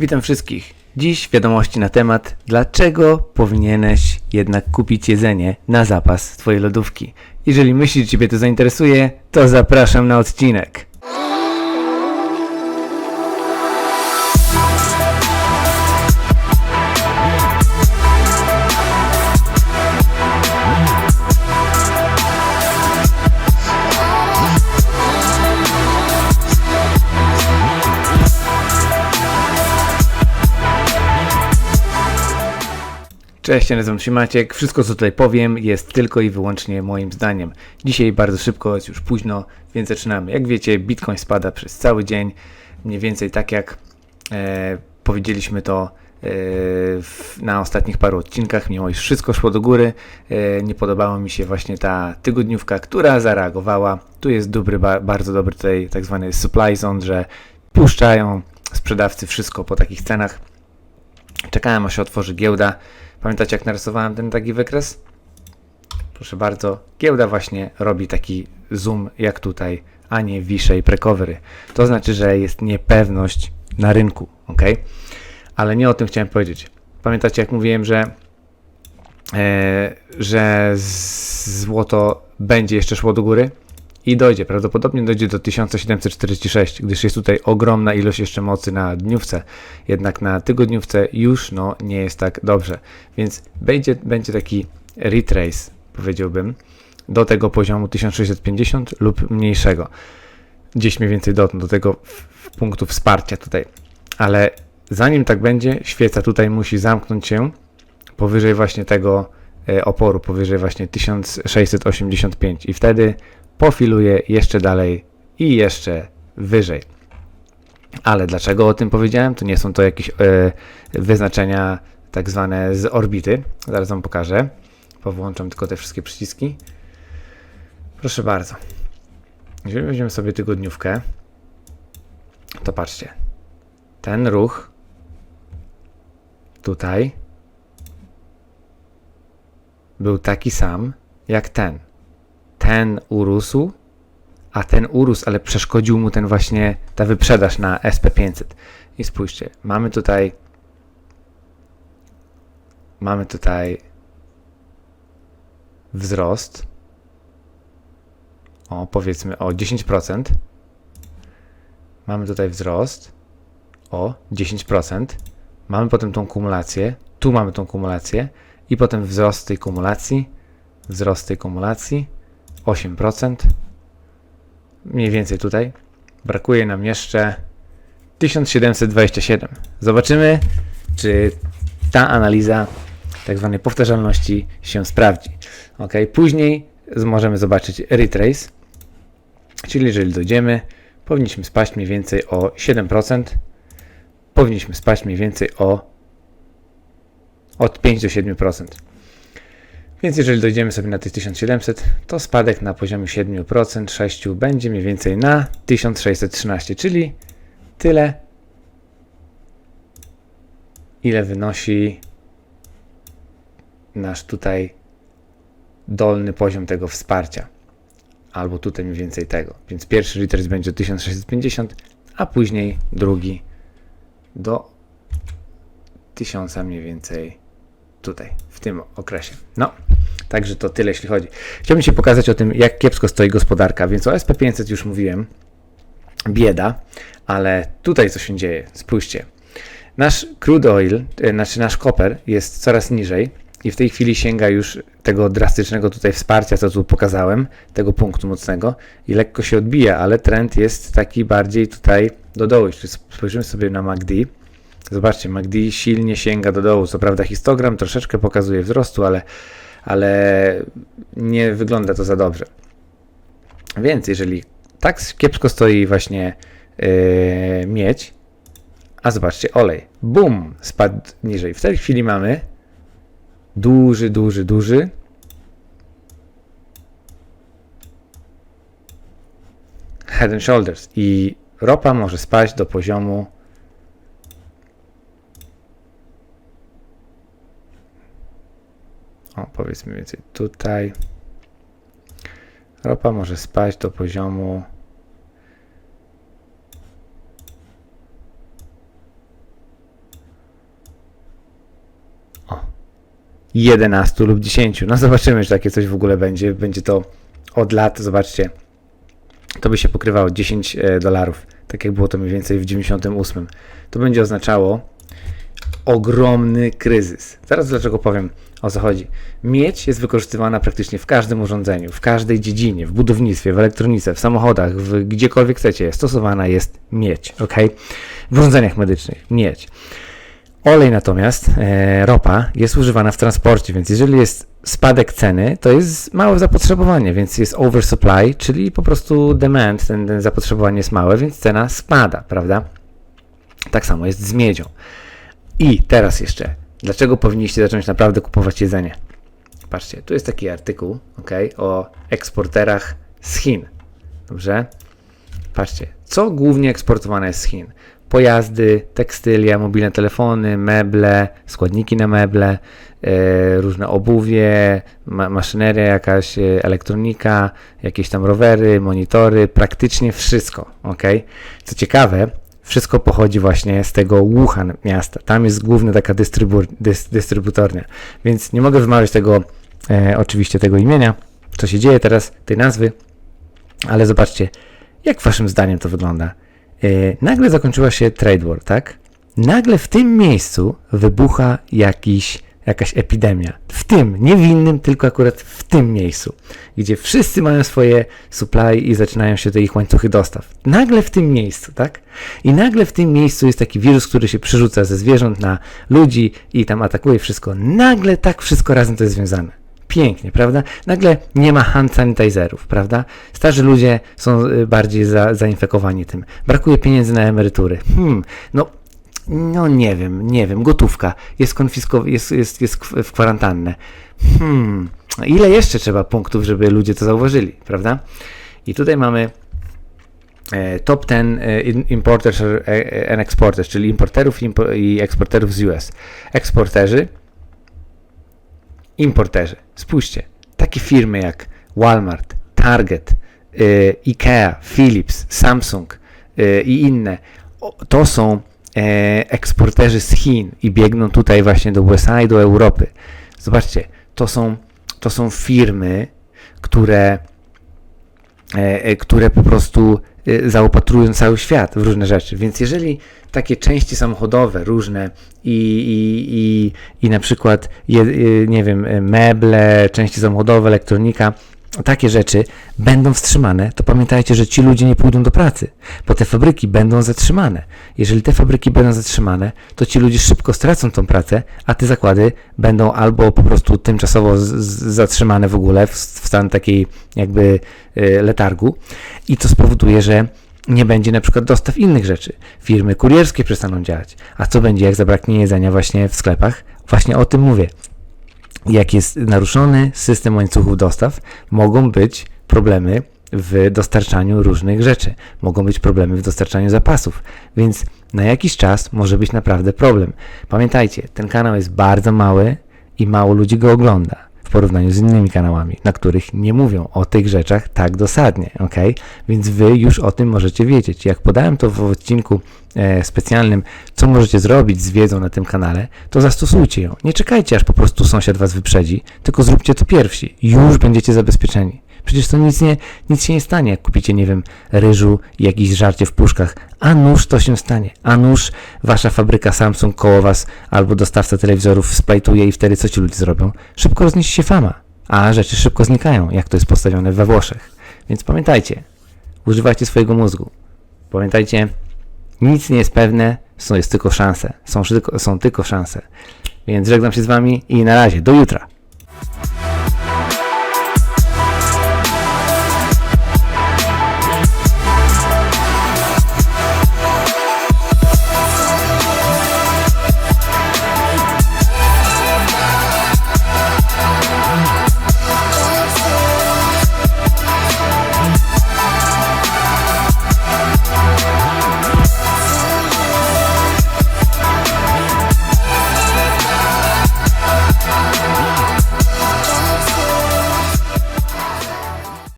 Witam wszystkich. Dziś wiadomości na temat, dlaczego powinieneś jednak kupić jedzenie na zapas Twojej lodówki. Jeżeli myślisz, że Ciebie to zainteresuje, to zapraszam na odcinek. Cześć, ja nazywam się Maciek. Wszystko, co tutaj powiem, jest tylko i wyłącznie moim zdaniem. Dzisiaj bardzo szybko, jest już późno, więc zaczynamy. Jak wiecie, Bitcoin spada przez cały dzień, mniej więcej tak jak e, powiedzieliśmy to e, w, na ostatnich paru odcinkach, mimo iż wszystko szło do góry, e, nie podobała mi się właśnie ta tygodniówka, która zareagowała. Tu jest dobry, ba, bardzo dobry tutaj tak zwany supply zone, że puszczają sprzedawcy wszystko po takich cenach. Czekałem aż się otworzy giełda. Pamiętacie jak narysowałem ten taki wykres? Proszę bardzo, giełda właśnie robi taki zoom jak tutaj, a nie wiszej precovery. To znaczy, że jest niepewność na rynku, ok? Ale nie o tym chciałem powiedzieć. Pamiętacie jak mówiłem, że, e, że złoto będzie jeszcze szło do góry? I dojdzie, prawdopodobnie dojdzie do 1746, gdyż jest tutaj ogromna ilość jeszcze mocy na dniówce. Jednak na tygodniówce już no, nie jest tak dobrze. Więc będzie, będzie taki retrace, powiedziałbym, do tego poziomu 1650 lub mniejszego. Gdzieś mniej więcej do, do tego punktu wsparcia tutaj. Ale zanim tak będzie, świeca tutaj musi zamknąć się powyżej właśnie tego e, oporu, powyżej właśnie 1685 i wtedy pofiluję jeszcze dalej i jeszcze wyżej. Ale dlaczego o tym powiedziałem? To nie są to jakieś e, wyznaczenia tak zwane z orbity. Zaraz Wam pokażę. Powłączam tylko te wszystkie przyciski. Proszę bardzo. Jeżeli weźmiemy sobie tygodniówkę, to patrzcie. Ten ruch tutaj był taki sam jak ten ten urósł, a ten urósł, ale przeszkodził mu ten właśnie ta wyprzedaż na SP500. I spójrzcie, mamy tutaj mamy tutaj wzrost o powiedzmy o 10%. Mamy tutaj wzrost o 10%. Mamy potem tą kumulację, tu mamy tą kumulację i potem wzrost tej kumulacji, wzrost tej kumulacji 8%. Mniej więcej tutaj. Brakuje nam jeszcze 1727. Zobaczymy, czy ta analiza tak zwanej powtarzalności się sprawdzi. Ok, później możemy zobaczyć retrace, czyli jeżeli dojdziemy, powinniśmy spaść mniej więcej o 7%. Powinniśmy spaść mniej więcej o od 5 do 7%. Więc jeżeli dojdziemy sobie na tych 1700, to spadek na poziomie 7%, 6 będzie mniej więcej na 1613, czyli tyle, ile wynosi nasz tutaj dolny poziom tego wsparcia. Albo tutaj mniej więcej tego. Więc pierwszy retrace będzie 1650, a później drugi do 1000 mniej więcej tutaj, w tym okresie. No, także to tyle, jeśli chodzi. Chciałbym Ci pokazać o tym, jak kiepsko stoi gospodarka, więc o SP500 już mówiłem, bieda, ale tutaj co się dzieje, spójrzcie. Nasz crude oil, e, znaczy nasz koper jest coraz niżej i w tej chwili sięga już tego drastycznego tutaj wsparcia, co tu pokazałem, tego punktu mocnego i lekko się odbija, ale trend jest taki bardziej tutaj do dołu. Jeśli spojrzymy sobie na MACD, Zobaczcie, MACD silnie sięga do dołu. Co prawda histogram troszeczkę pokazuje wzrostu, ale, ale nie wygląda to za dobrze. Więc jeżeli tak kiepsko stoi właśnie yy, miedź, a zobaczcie, olej, bum, spadł niżej. W tej chwili mamy duży, duży, duży head and shoulders i ropa może spaść do poziomu powiedzmy więcej tutaj. Ropa może spaść do poziomu o, 11 lub 10. No zobaczymy, czy takie coś w ogóle będzie. Będzie to od lat, zobaczcie, to by się pokrywało 10 e, dolarów, tak jak było to mniej więcej w 98. To będzie oznaczało ogromny kryzys. Zaraz dlaczego powiem o co chodzi. Miedź jest wykorzystywana praktycznie w każdym urządzeniu, w każdej dziedzinie, w budownictwie, w elektronice, w samochodach, w gdziekolwiek chcecie. Stosowana jest miedź, ok? W urządzeniach medycznych miedź. Olej natomiast, e, ropa, jest używana w transporcie, więc jeżeli jest spadek ceny, to jest małe zapotrzebowanie, więc jest oversupply, czyli po prostu demand, ten, ten zapotrzebowanie jest małe, więc cena spada, prawda? Tak samo jest z miedzią. I teraz jeszcze, dlaczego powinniście zacząć naprawdę kupować jedzenie? Patrzcie, tu jest taki artykuł, ok, o eksporterach z Chin. Dobrze? Patrzcie, co głównie eksportowane jest z Chin? Pojazdy, tekstylia, mobilne telefony, meble, składniki na meble, e, różne obuwie, ma maszyneria jakaś, e, elektronika, jakieś tam rowery, monitory, praktycznie wszystko, ok? Co ciekawe, wszystko pochodzi właśnie z tego Wuhan miasta. Tam jest główna taka dystrybu dys dystrybutornia, więc nie mogę wymawiać tego, e, oczywiście tego imienia, co się dzieje teraz, tej nazwy, ale zobaczcie, jak waszym zdaniem to wygląda? E, nagle zakończyła się trade war, tak? Nagle w tym miejscu wybucha jakiś, jakaś epidemia. W tym, nie w innym, tylko akurat w tym miejscu, gdzie wszyscy mają swoje supply i zaczynają się te ich łańcuchy dostaw. Nagle w tym miejscu, tak? I nagle w tym miejscu jest taki wirus, który się przerzuca ze zwierząt na ludzi i tam atakuje wszystko. Nagle tak wszystko razem to jest związane. Pięknie, prawda? Nagle nie ma hand sanitizerów, prawda? Starzy ludzie są y, bardziej za, zainfekowani tym. Brakuje pieniędzy na emerytury. Hmm, no, no nie wiem, nie wiem. Gotówka jest konfiskow- jest, jest, jest w kwarantannę. Hmm, ile jeszcze trzeba punktów, żeby ludzie to zauważyli, prawda? I tutaj mamy e, top 10 e, importers e, and exporters, czyli importerów i, eksporterów z US. Eksporterzy importerzy. Spójrzcie, takie firmy jak Walmart, Target, IKEA, Philips, Samsung i inne, to są eksporterzy z Chin i biegną tutaj właśnie do USA i do Europy. Zobaczcie, to są, to są firmy, które, e, e, które po prostu e, zaopatrują cały świat w różne rzeczy. Więc jeżeli takie części samochodowe różne i, i, i, i na przykład, je, nie wiem, meble, części samochodowe, elektronika, takie rzeczy będą wstrzymane, to pamiętajcie, że ci ludzie nie pójdą do pracy, bo te fabryki będą zatrzymane. Jeżeli te fabryki będą zatrzymane, to ci ludzie szybko stracą tą pracę, a te zakłady będą albo po prostu tymczasowo zatrzymane w ogóle w, w stan takiej jakby y, letargu i to spowoduje, że nie będzie na przykład dostaw innych rzeczy. Firmy kurierskie przestaną działać. A co będzie, jak zabraknie jedzenia właśnie w sklepach? Właśnie o tym mówię. Jak jest naruszony system łańcuchów dostaw, mogą być problemy w dostarczaniu różnych rzeczy. Mogą być problemy w dostarczaniu zapasów. Więc na jakiś czas może być naprawdę problem. Pamiętajcie, ten kanał jest bardzo mały i mało ludzi go ogląda w porównaniu z innymi kanałami, na których nie mówią o tych rzeczach tak dosadnie, ok? Więc wy już o tym możecie wiedzieć. Jak podałem to w odcinku e, specjalnym, co możecie zrobić z wiedzą na tym kanale, to zastosujcie ją. Nie czekajcie, aż po prostu sąsiad was wyprzedzi, tylko zróbcie to pierwsi. Już będziecie zabezpieczeni. Przecież to nic, nie, nic się nie stanie, jak kupicie, nie wiem, ryżu i jakieś żarcie w puszkach. A nuż to się stanie. A nuż wasza fabryka Samsung koło was albo dostawca telewizorów splajtuje i wtedy co ci ludzie zrobią? Szybko rozniesie się fama. A rzeczy szybko znikają, jak to jest postawione we Włoszech. Więc pamiętajcie, używajcie swojego mózgu. Pamiętajcie, nic nie jest pewne, są jest tylko szanse. Są są tylko szanse. Więc żegnam się z wami i na razie, do jutra.